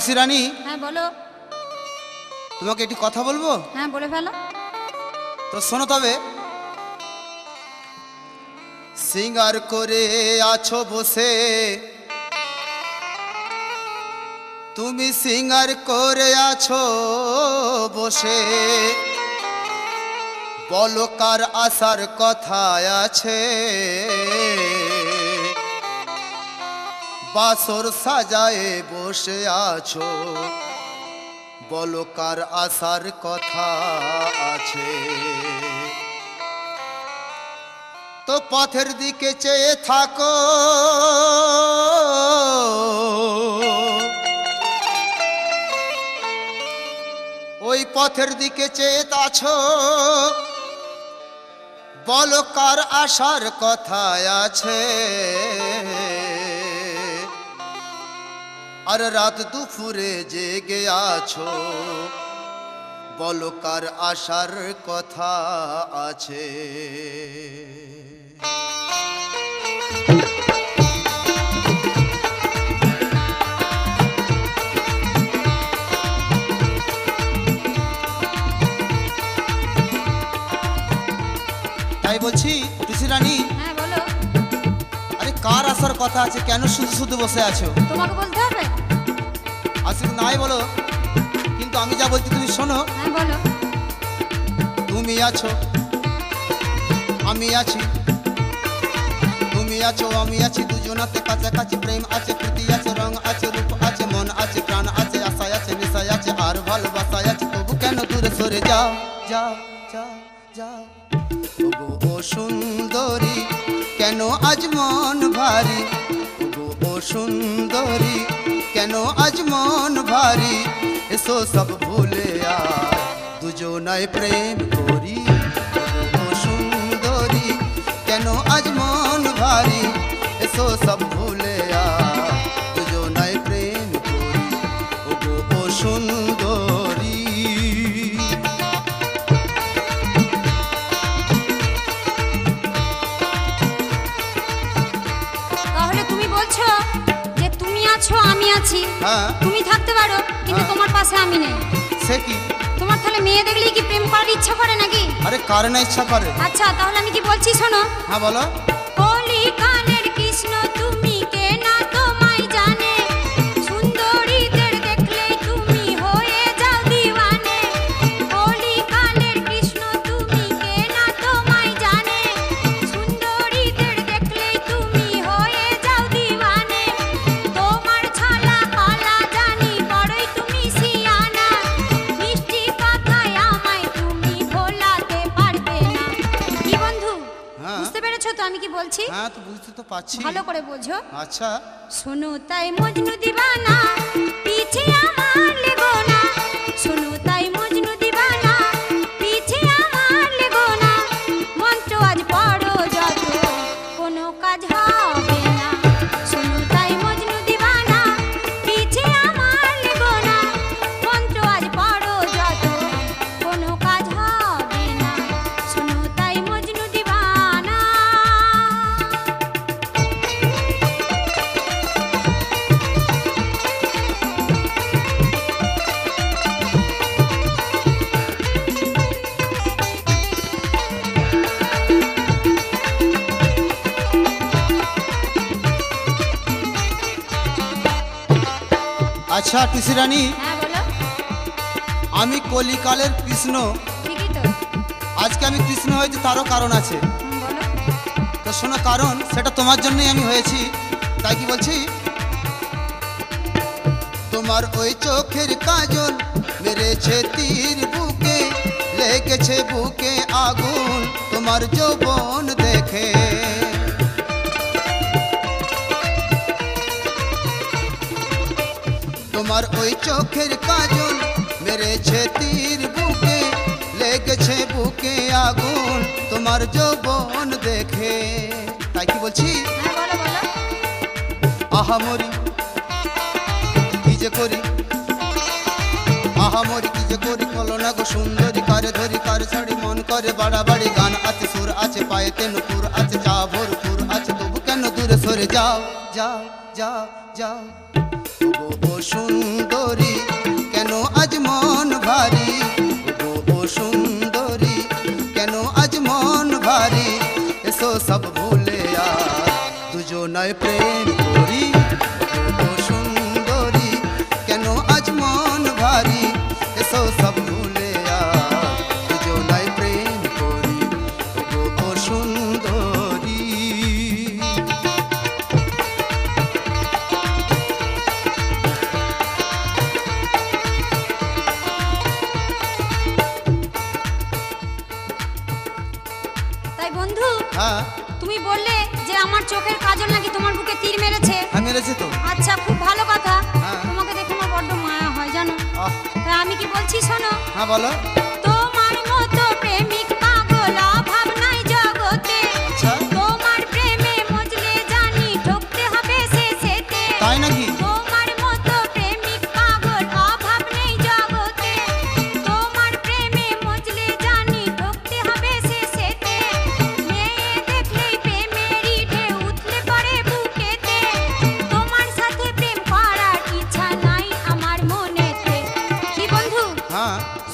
টুসি রানী হ্যাঁ বলো। তোমাকে একটি কথা বলব? হ্যাঁ বলে ফেলো। তো শোনো তবে। সিঙ্গার করে আছো বসে। তুমি সিঙ্গার করে আছো বসে। বলো কার আসার কথা আছে। বাসর সাজায়ে বসে আছো। বলো কার আসার কথা আছে। তো পথের দিকে চেয়ে থাকো। ওই পথের দিকে চেয়ে আছো। বলো কার আসার কথা আছে। আর রাত দুপুরে জেগে আছো। বলো কার আসার কথা আছে? তাই বলছি টুসি রানী। হ্যাঁ বলো। আরে কার আসার কথা আছে? কেন শুধু শুধু বসে আছো? তোমাকে বলতে শুধু নাই বলো। কিন্তু আমি যা বলছি তুমি শোনো। হ্যাঁ বলো। তুমি আছো আমি আছি। তুমি আছো আমি আছি। দুজনাতে কাছাকাছি প্রেম আছে প্রীতি আছে রং আছে রূপ আছে মন আছে প্রাণ আছে আশা আছে নেশা আছে আর ভালোবাসা আছে। তবু কেন দূরে সরে যাও যাও যাও যাও। ও সুন্দরী কেন আজ মন ভারী? ও সুন্দরী কেন আজ মন ভারী? এসো সব ভুলে আয় দুজনায় প্রেম করি। সুন্দরী, কেন আজ মন ভারী? এসো সব ভুলে তুমি থাকতে পারো কিন্তু হ্যাঁ। তোমার পাশে আমি নেই। সে কি? তোমার তাহলে মেয়ে দেখলেই কি প্রেম করার ইচ্ছা করে নাকি? আরে কার না ইচ্ছা করে? আচ্ছা তাহলে আমি কি বলছি শোনো? হ্যাঁ বলো। পারছি ভালো করে বোঝো। আচ্ছা। শোনো তাই মজনু দিবানা পিছে আচ্ছা টুসি রানী। হ্যাঁ আমি কলিকালের কৃষ্ণ। আজকে আমি কৃষ্ণ হয়েছি তারও কারণ আছে। তো শোনো কারণ সেটা তোমার জন্যই আমি হয়েছি। তাই কি বলছি? তোমার ওই চোখের কাজল মেরেছে তীর বুকে লেগেছে বুকে আগুন। তোমার যৌবন দেখে তোমার ওই চোখের কাজল মেরেছে তীর বুকে লেগেছে বুকে আগুন তোমার যৌবন দেখে। তাই কি বলছি? হ্যাঁ বলো বলো। আহামরি কি যে করি? আহামরি কি যে করি? কলনা গো সুন্দরী কারে ধরি কারে ছাড়ি মন করে বাড়াবাড়ি গান আছে সুর আছে পায়েতে নুপুর আছে যা ভরপুর আছে তবু কেন দূরে সরে যাও যাও যাও যাও। ও সুন্দরী, কেন আজ মন ভারী? ও সুন্দরী, কেন আজ মন ভারী? এসো সব ভুলে আর দুজনায় প্রেম বলছি শোনো। হ্যাঁ বলো।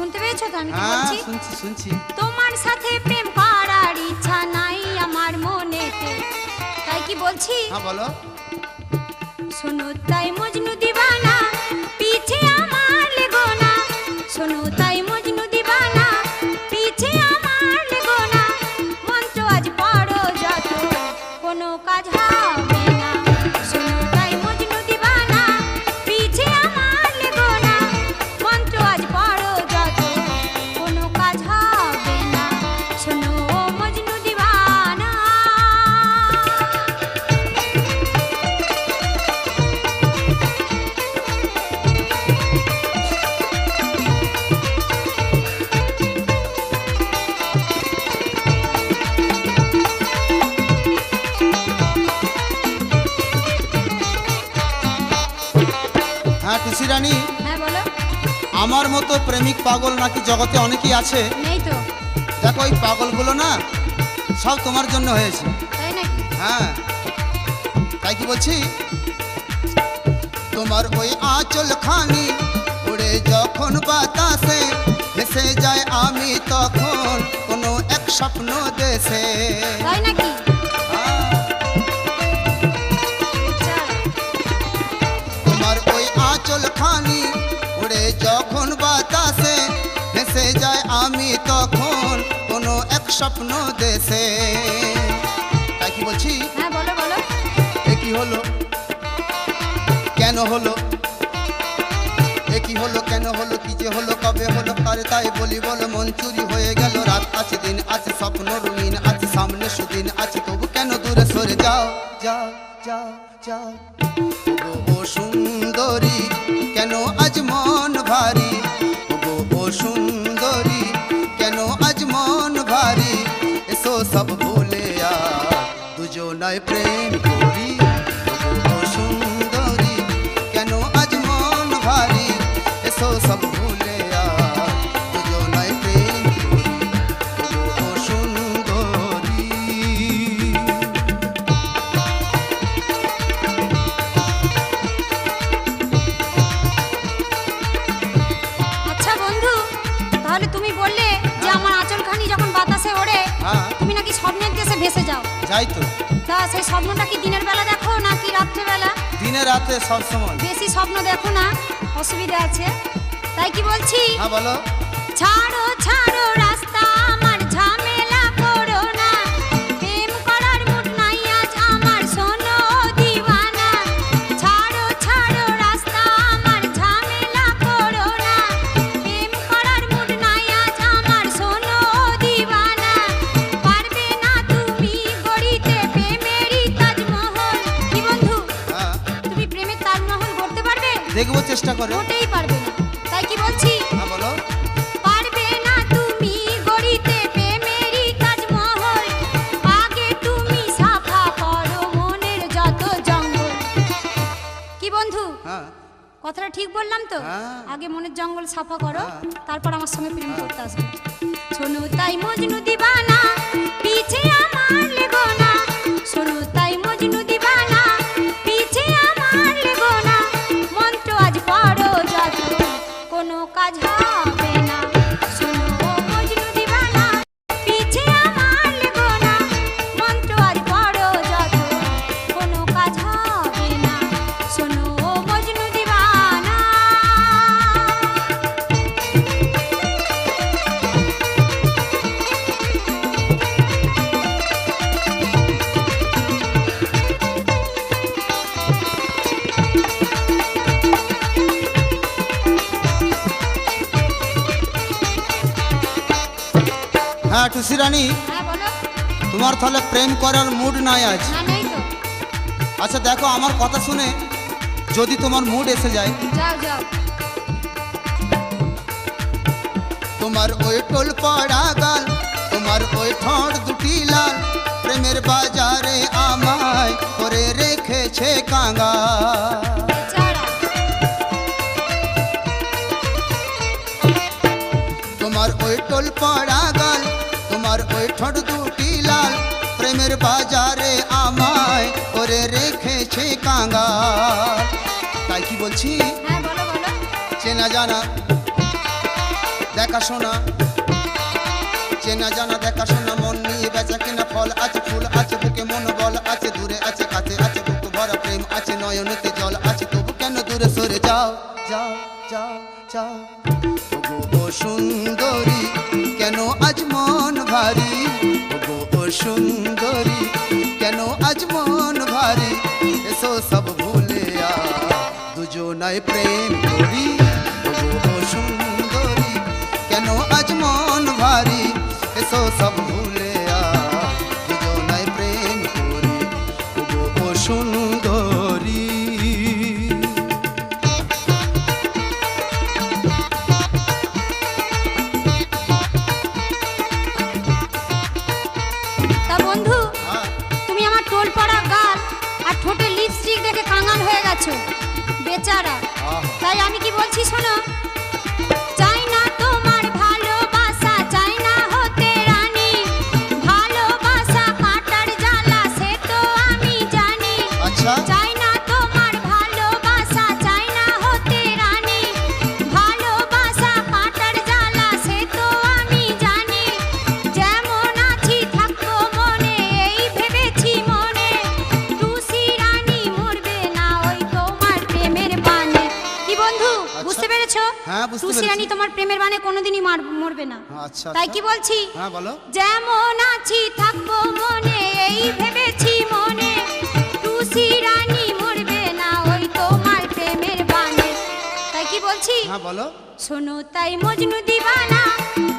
শুনতে পেয়েছ তো আমি কি হ্যাঁ বলছি? শুনছি শুনছি। তোমার সাথে প্রেম করার ইচ্ছা নাই আমার মনে তাই কি বলছি? হ্যাঁ বলো। শোনো তাই মজনু দিবানা রানী। হ্যাঁ আমার মতো প্রেমিক পাগল নাকি জগতে অনেকেই আছে? দেখো ওই পাগলগুলো না সব তোমার জন্য হয়েছে। তাই হ্যাঁ। তাই কি বলছি? তোমার ওই আঁচল খানি উড়ে যখন বাতাসে ভেসে যায় আমি তখন কোনো এক স্বপ্ন দেশে তাই নাকি? বাতাসে ভেসে যায় আমি তখন কোনো এক স্বপ্ন দেশে। তাই কি বলছি? হ্যাঁ বলো বলো। এ কি হলো? কেন হলো? এ কি হলো? কেন হলো? কি যে হলো? কবে হলো? তারে তাই বলি বলো মন চুরি হয়ে গেল রাত আছে দিন আছে স্বপ্ন রঙিন আছে সামনে সুদিন আছে তবু কেন দূরে সরে যাও যাও যাও যাও। প্রেম করি। সুন্দরী কেন আজ মন ভারী? এসো সব ভুলে দুজনায় প্রেম করি। ওগো ও সুন্দরী। আচ্ছা বন্ধু তাহলে তুমি বললে যে আমার আঁচলখানি যখন বাতাসে ওড়ে হ্যাঁ। তুমি নাকি স্বপ্নের দেশে ভেসে যাও। যাই তো। তা সেই স্বপ্নটা কি দিনের বেলা দেখো নাকি রাত্রেবেলা দিনে রাতে সব সময়। বেশি স্বপ্ন দেখো না অসুবিধা আছে। তাই কি বলছি? হ্যাঁ বলো। ছাড়ো ছাড়ো রাস্তা দেখব চেষ্টা করে। মোটেই পারবে না। তাই কি বলছি? হ্যাঁ বলো। পারবে না তুমি গড়িতে প্রেমেরই তাজমহল। আগে তুমি সাফা করো মনের যত জঙ্গল। কি বন্ধু? হ্যাঁ। কথাটা ঠিক বললাম তো? হ্যাঁ। আগে মনের জঙ্গল সাফা করো হ্যাঁ। তারপর আমার সঙ্গে প্রেম করতে আসবে। শোনো তাই মজনু দিবানা তুষি রানী হ্যাঁ তোমার তাহলে প্রেম করার মুড নাই আজ। তো। আচ্ছা দেখো আমার কথা শুনে যদি তোমার মুড এসে যায়। তোমার ওই টোল পড়া গাল তোমার ওই ঠোঁট দুটি লাল প্রেমের বাজারে আমায় করে রেখেছে কাঙ্গা তোমার ওই টোল পড়া ঠোঁট দুটি লাল প্রেমের বাজারে আমায় করে রেখেছে কাঙ্গা তাই কি বলছি? হ্যাঁ চেনা জানা। দেখাশোনা। চেনা জানা দেখাশোনা মন নিয়ে বেচা কিনা ফল আছে ফুল আছে বুকে মন বল আছে দূরে আছে কাছে আছে বুক ভরা প্রেম আছে নয়নেতে জল আছে তবু কেন দূরে সরে যাও? সুন্দরী কেন আজ মন ভারী এসো সব ভুলে আ দুজনায় প্রেম করি ওগো ও সুন্দরী কেন আজ মন ভারী এসো সব না। আচ্ছা তাই আচ্ছা। কি বলছি? হ্যাঁ বলো। যেমন আছি থাকব মনে এই ভেবেছি মনে। তুসি রানী মরবে না ওই তোমার প্রেমের বানে তাই কি বলছি? হ্যাঁ বলো। শোনো তাই মজনু দিবানা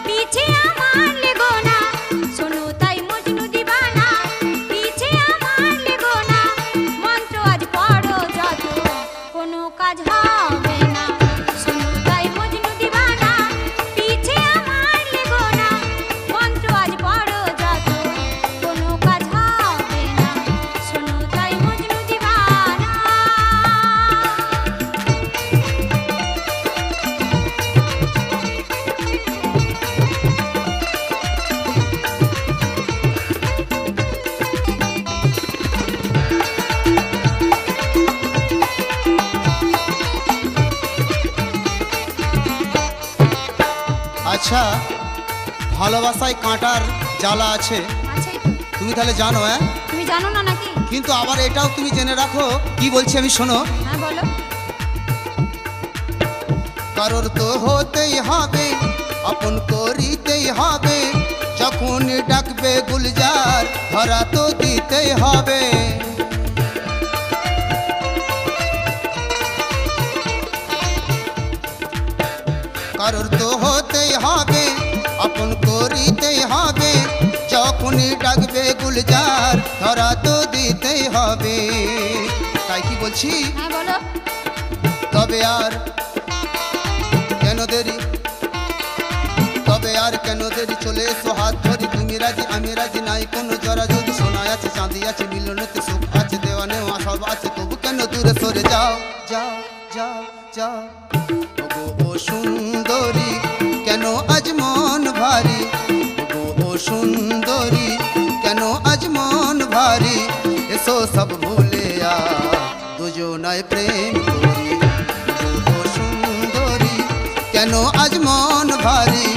পিছে আমার ভালোবাসায় কাঁটার জ্বালা আছে। তুমি তাহলে জানো হ্যাঁ? তুমি জানো না নাকি? কিন্তু আবার এটাও তুমি জেনে রাখো কি বলছি আমি শোনো। হ্যাঁ বলো। কারোর তো হতেই হবে আপন করিতেই হবে। যখন ডাকবে গুলজার ধরা তো দিতেই হবে। কারোর তো হতেই হবে হবে যখনই ডাকবে গুলজার ধরা তো দিতেই হবে। তাই কি বলছি? হ্যাঁ তবে আর কেন দেরি? তবে আর কেন দেরি? চলে এসো হাত ধরি। তুমি রাজি আমি রাজি নাই। কোনো জরা যদি সোনা আছে চাঁদি আছে মিলনেতে সুখ আছে দেওয়া নেওয়া সব আছে তবু কেন দূরে সরে যাও? যাও যাও যাও। ও সুন্দরী কেন আজ মন ভারী? সুন্দরী, কেন আজ মন ভারী? এসো সব ভুলে আ, দুজনায় প্রেম করি। সুন্দরী, কেন আজ মন ভারী?